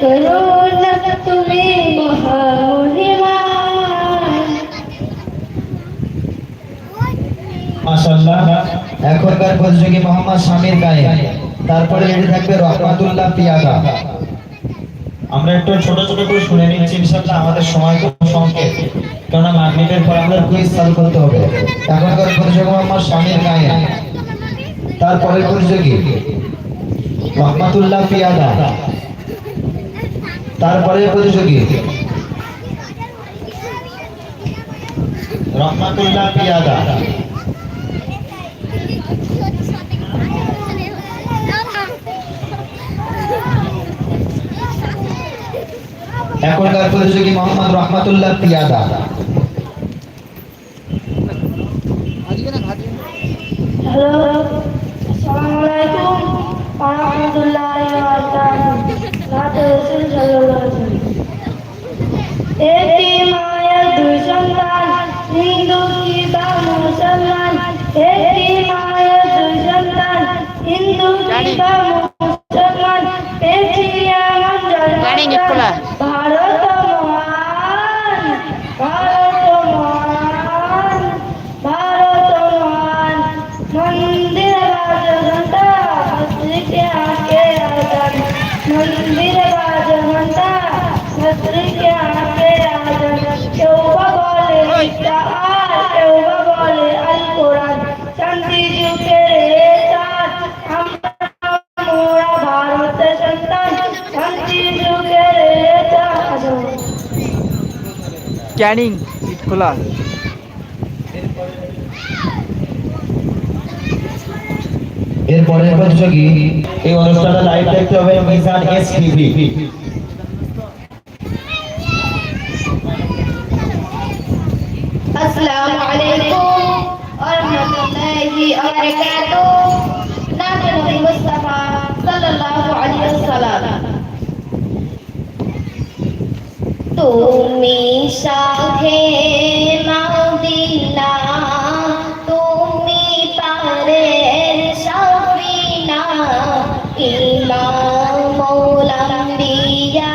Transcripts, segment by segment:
করুণ তুমি এখনকার প্রতিযোগী মোহাম্মদ শামির গায়ে। তারপরে রেডি থাকবে রহমাতুল্লাহ পিয়াদা। আমরা একটু ছোট ছোট করে শুনে নিচ্ছি ইনশাআল্লাহ আমাদের সময় খুব সংক্ষেপ। কারণ মাগরিবের পর আমাদের কুইজ চালু করতে হবে। এখনকার প্রতিযোগী মোহাম্মদ শামির গায়ে। তারপরে প্রতিযোগী রহমাতুল্লাহ পিয়াদা। তারপরে প্রতিযোগী। রহমাতুল্লাহ পিয়াদা এখনকার প্রতিযোগী মোহাম্মদ রহমাতুল্লাহ পিয়াদা হ্যালো আসসালামু আলাইকুম। ওয়া নাতে রাসূল সাল্লাল্লাহু আলাইহি ওয়াসাল্লাম একটি মায়ের দুই সন্তান হিন্দু কি বা মুসলমান ক্যানিং ইট খোলা। এরপরের প্রতিযোগী এই অনুষ্ঠানটা লাইভ দেখতে হবে মিজান এস টিভি তুমি শাহে মাদিনা তুমি পারের সাফিনা ইমাম মৌলাম্বিয়া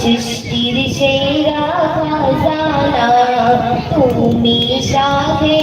সৃষ্টির সেরা খাজানা। তুমি শাহে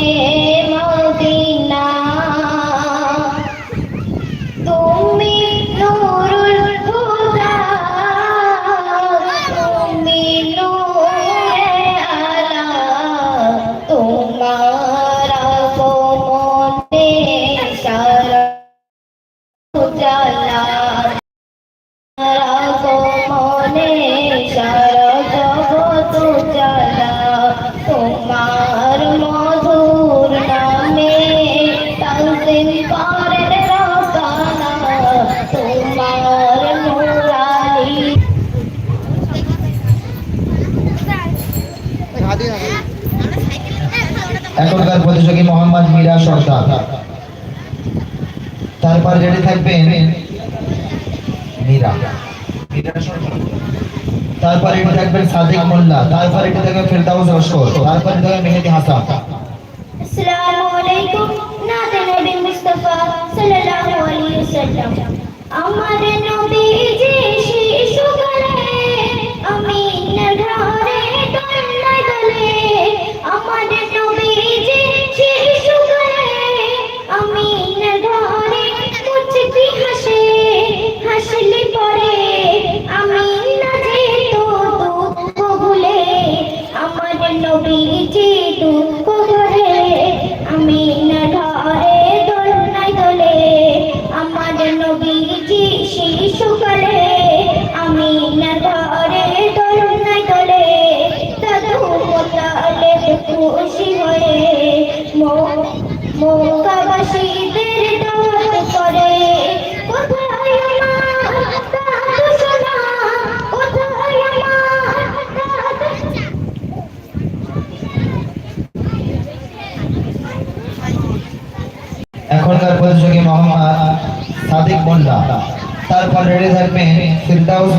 প্রতিযোগী মোহাম্মদ মিরা সর্দার তারপর রেডি থাকবেন মীরা। তারপর রেডি থাকবেন সাদিক মোল্লা। তারপর রেডি থাকবে ফেরদাউস লস্কর তারপর থাকবে মেহেদি হাসান। আসসালামু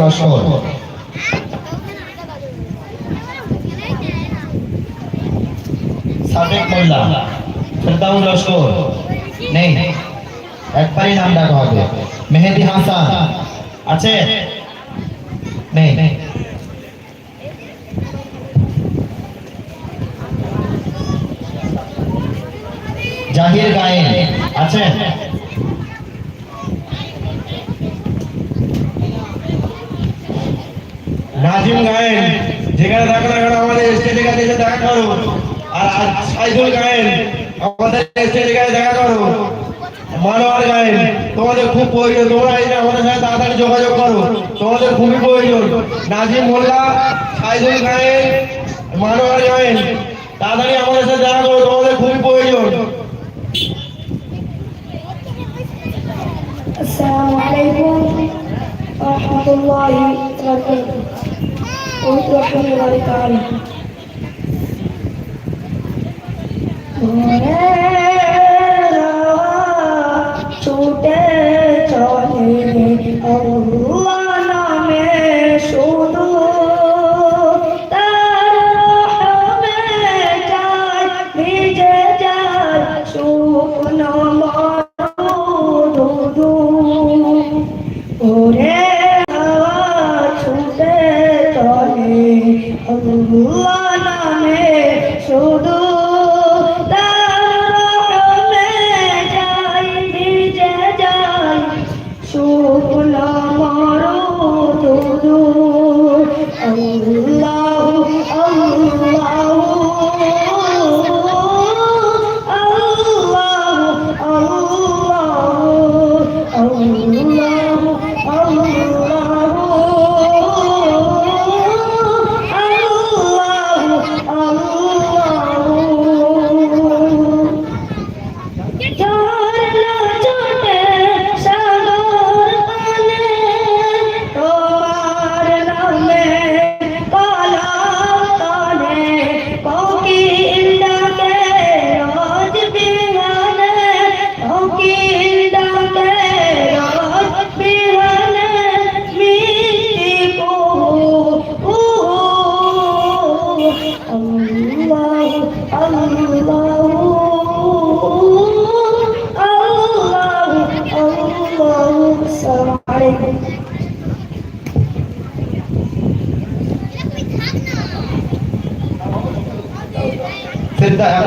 লস্কর সাদিক মোল্লা ফিরদাউস লস্কর নেই। একবারই নাম ডাকা হবে। মেহেদি হাসান। আছে? নেই। জাহির গায়েন। আছেন নাজিম গায়েন যেখানে থাকো না কেন আমাদের স্টেজে কাছে এসে দেখা করো আর আর সাইদুল গায়েন আমাদের স্টেজে কাছে দেখা করো মানোয়ার গায়েন তোমাদের খুব প্রয়োজন তোমরা এই যে আমাদের সাথে তাড়াতাড়ি যোগাযোগ করো তোমাদের খুবই প্রয়োজন নাজিম মোল্লা সাইদুল গায়েন মানোয়ার গায়েন তাড়াতাড়ি আমাদের সাথে দেখা করো তোমাদের খুবই প্রয়োজন السلام عليكم ورحمة الله وبركاته ورحمة الله تعالى ছুটে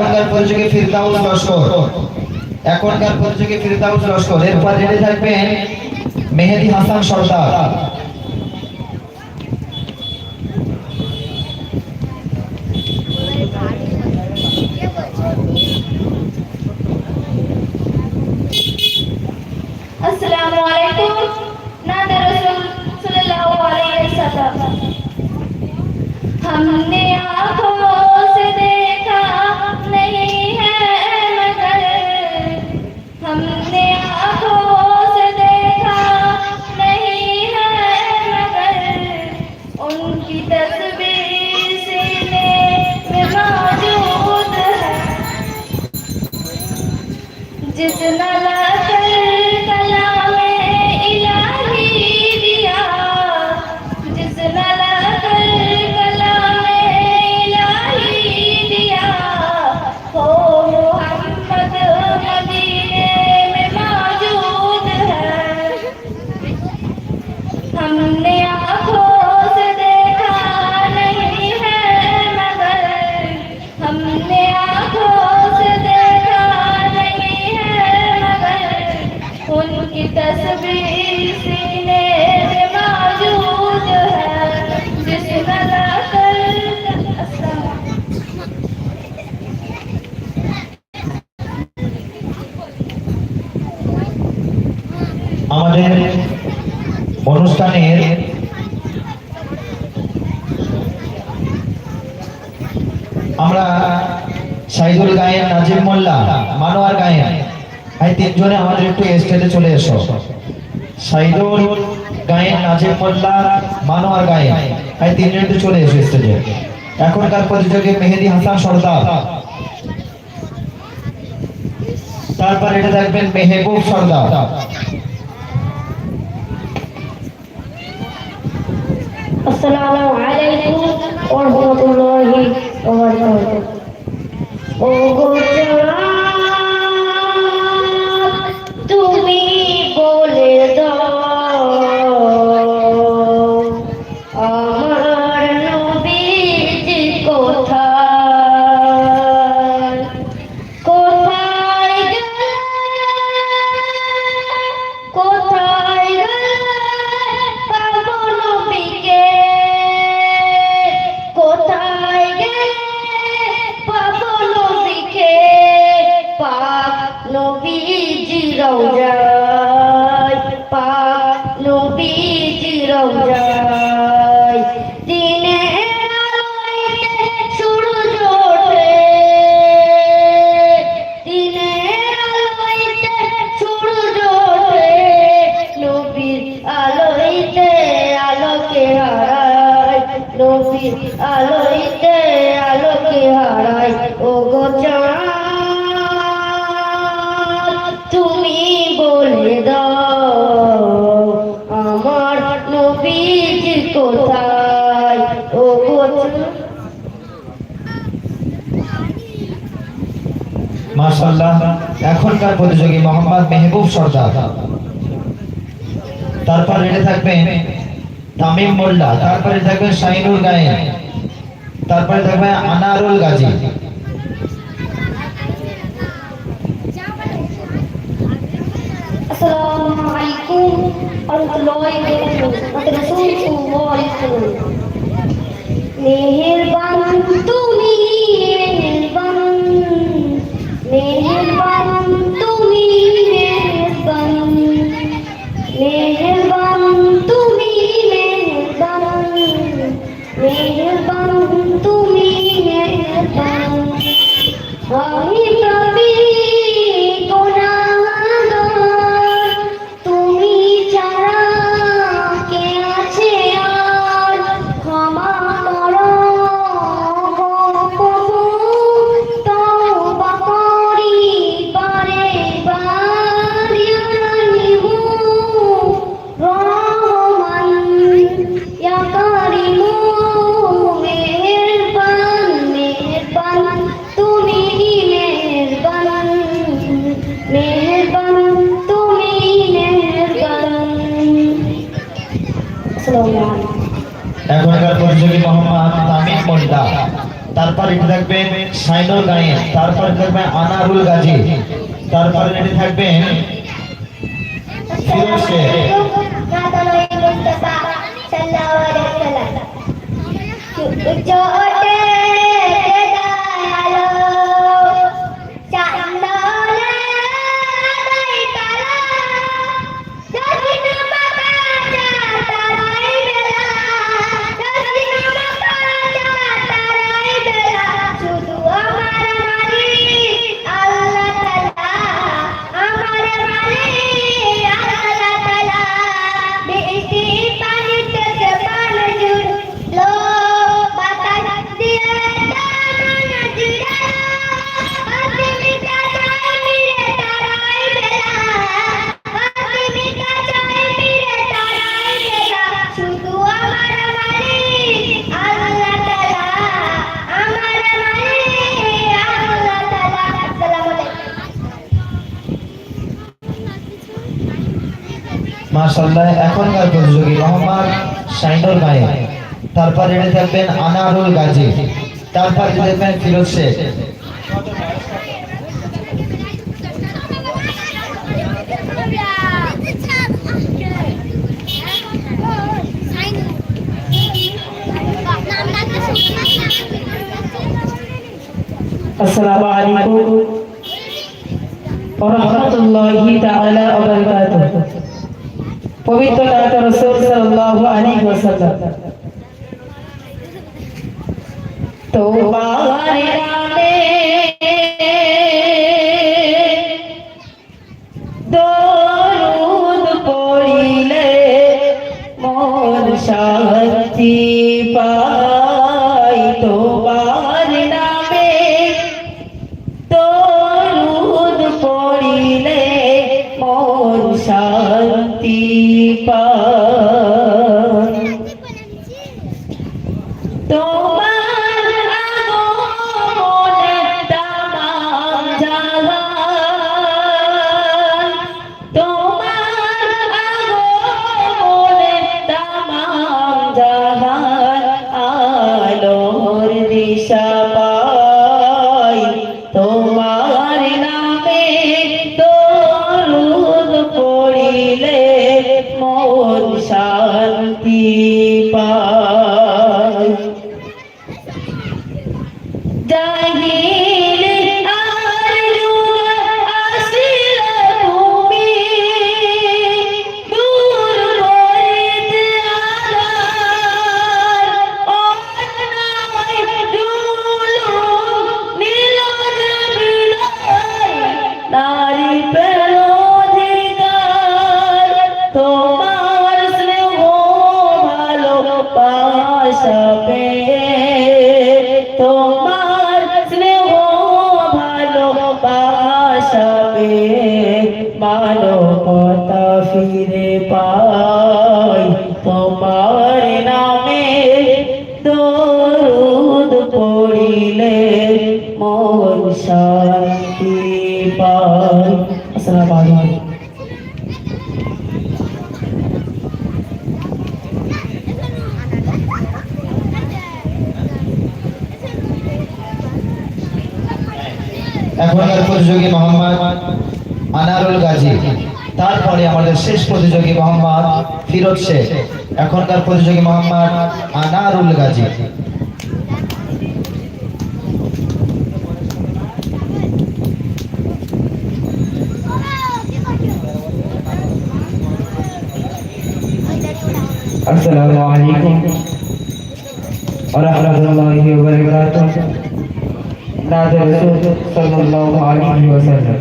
এখনকার পরিচয়ে ফিরদাউস লস্কর? এখনকার পরিচয়ে ফিরদাউস লস্কর? এরপর রেডি থাকবেন মেহেদি হাসান সর্দার। তিনজনে আমাদের একটু স্টেজে চলে এসো। সাইদুল, গায়েন, নাজিম, মোল্লা মানোয়ার গায়েন। এই তিনজন একটু চলে এসো স্টেজে এখনকার প্রতিযোগী মেহেদি হাসান সর্দার। তারপর এটা দেখবেন মেহবুব সর্দার। আসসালামু আলাইকুম ওয়া রাহমাতুল্লাহি ওয়া বারাকাতুহু। ও গো নবীজির রওজা মাশাআল্লাহ এখনকার প্রতিযোগী মোহাম্মদ মেহবুব সর্দার। তারপর রেডি থাকবেন তামিম মোল্লা, তারপরে থাকবেন শাহিনুল গায়েন, তারপরে থাকবে আনারুল গাজী। আসসালামু আলাইকুম ওয়া রাহমাতুল্লাহি ওয়া বারাকাতুহু। রাসূল সাল্লাল্লাহু আলাইহি ওয়াসাল্লাম মেহেরবান তুমি মেহেরবান মেহেরবান তুমি তারপর রেডি থাকবেন শাহিনুল গায়েন তারপরে থাকবেন আনারুল গাজী তারপরে রেডি থাকবেন ফিরোজ শেখ শুধু আলাইকুম মাশাআল্লাহ এখনকার প্রতিযোগী মোহাম্মদ শাহিনুল গায়েন তারপর রেডি থাকবেন আনারুল গাজী তারপর রেডি থাকবেন ফিরোজ শেখ السلام عليكم ورحمة الله تعالى وبركاته পবিত্র নাথ রসুল সাল্লাল্লাহু আলাইহি ওয়াসাল্লাম। তোমার নামে দরুদ পড়িলে মন শান্তি পাই दाहिने এখনকার প্রতিযোগী মোহাম্মদ আনারুল গাজী। তারপরে আমাদের শেষ প্রতিযোগী মোহাম্মদ ফিরোজ শেখ। এখনকার প্রতিযোগী মোহাম্মদ আনারুল গাজী। السلام عليكم. ورحمة الله وبركاته. نادى رسول صلى الله عليه وسلم.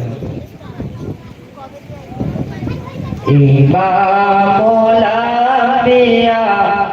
إمام الأنبياء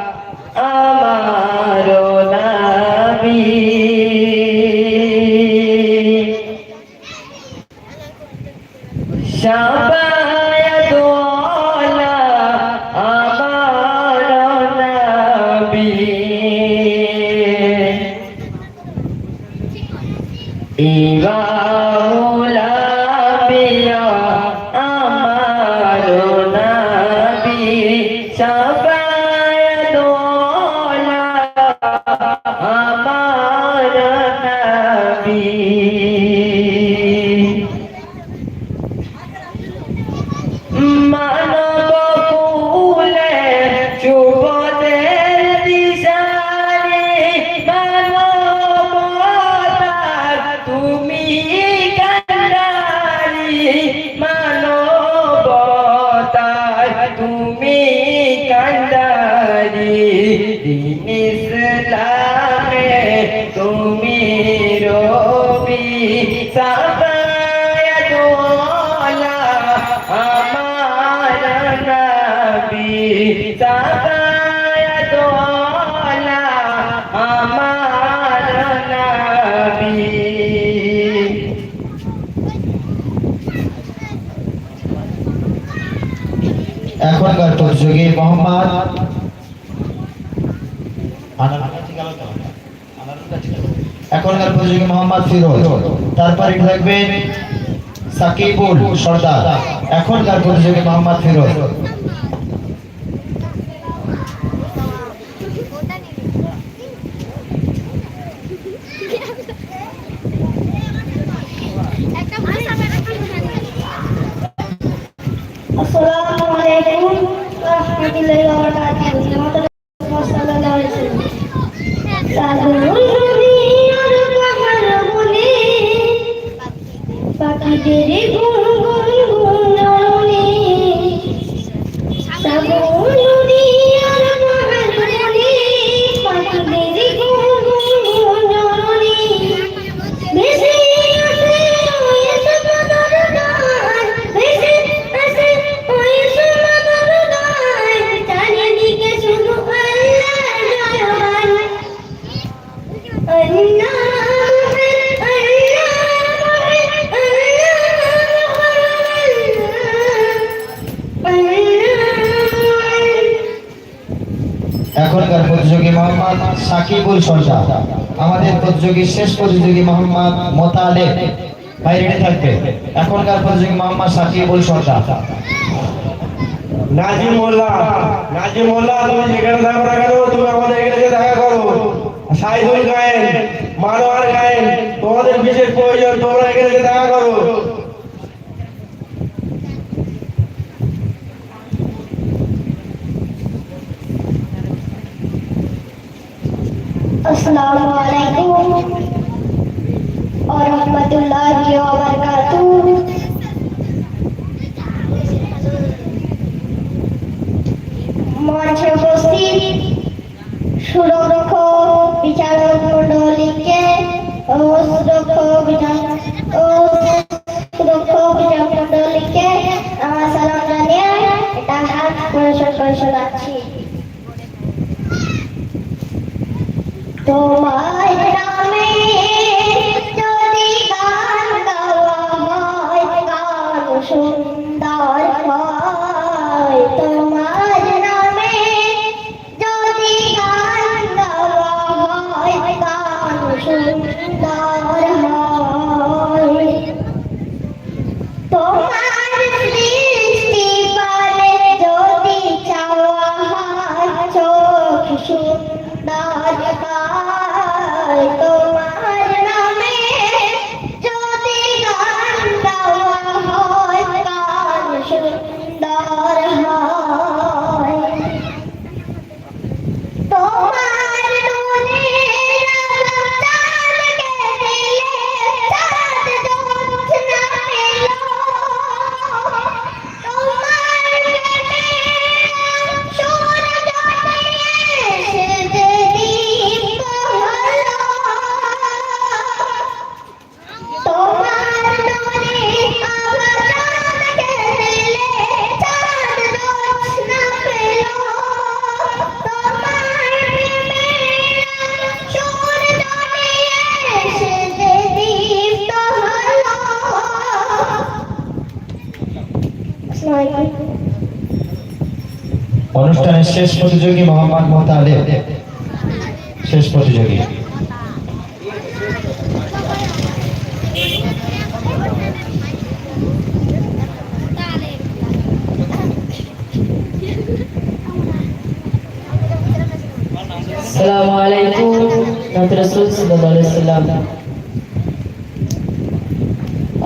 এখনকার প্রতিযোগী মোহাম্মদ ফিরোজ। তারপরে থাকবেন সাকিবুল সর্দার। এখনকার প্রতিযোগী মোহাম্মদ ফিরোজ। সাকিবুল সর্দার আমাদের প্রতিযোগী শেষ প্রতিযোগী মোহাম্মদ মোতালেব বাইরে থাকবে। এখনকার প্রতিযোগী মোহাম্মদ সাকিবুল সর্দার গায়েন, মানোয়ার গায়েন, তোমাদের বিশেষ প্রয়োজন, তোমরা এখানে দেখা করো। Por onde শেষ প্রতিযোগী মোহাম্মদ মোতালেব। শেষ প্রতিযোগী।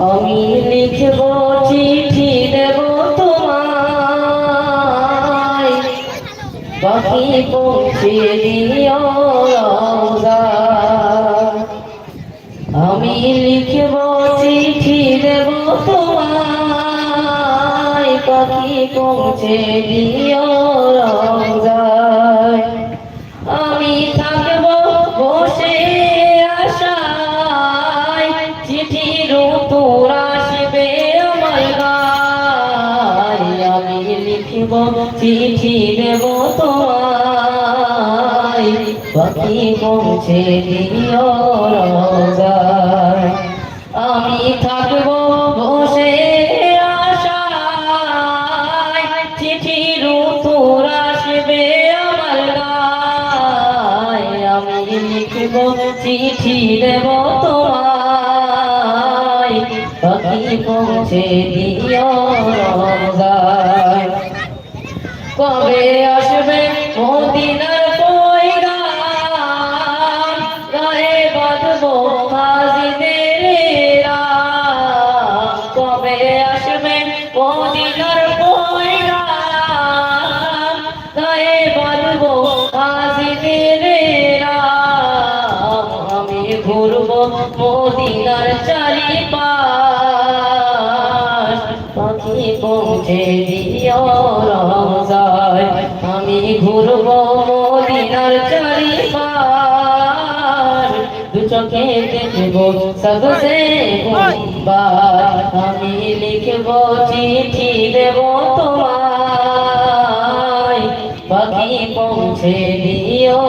আমি লিখব চিঠি দেব তোমায় বাকি পৌঁছে দিও আমি লিখব চিঠি দেব তোমায় পাখি পৌঁছে দিও রওজায়। আমি থাকব বসে আশায় চিঠির লিখব চিঠি দেব পাখি পৌঁছে দিও রোজায় আমি থাকব পৌঁছে দিও রোজায় আমি ঘুরব মদিনার চারিপাশ। দু চোখে দেখব সবসে বার আমি লিখব চিঠি দেব তোমায়। পাখি পৌঁছে দিও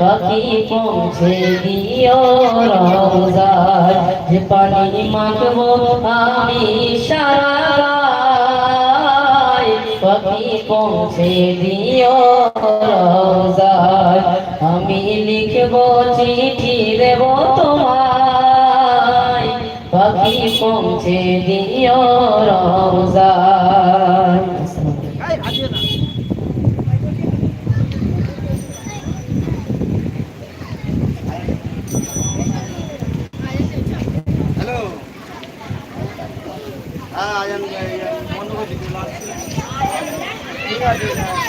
পাখি পৌঁছে দিও রোজায় যে পানি মাখবো আমি সারা পাখি পৌঁছে দিও রোজায় আমি লিখব চিঠি দেব তোমায়। পাখি পৌঁছে দিও রোজায় Thank you.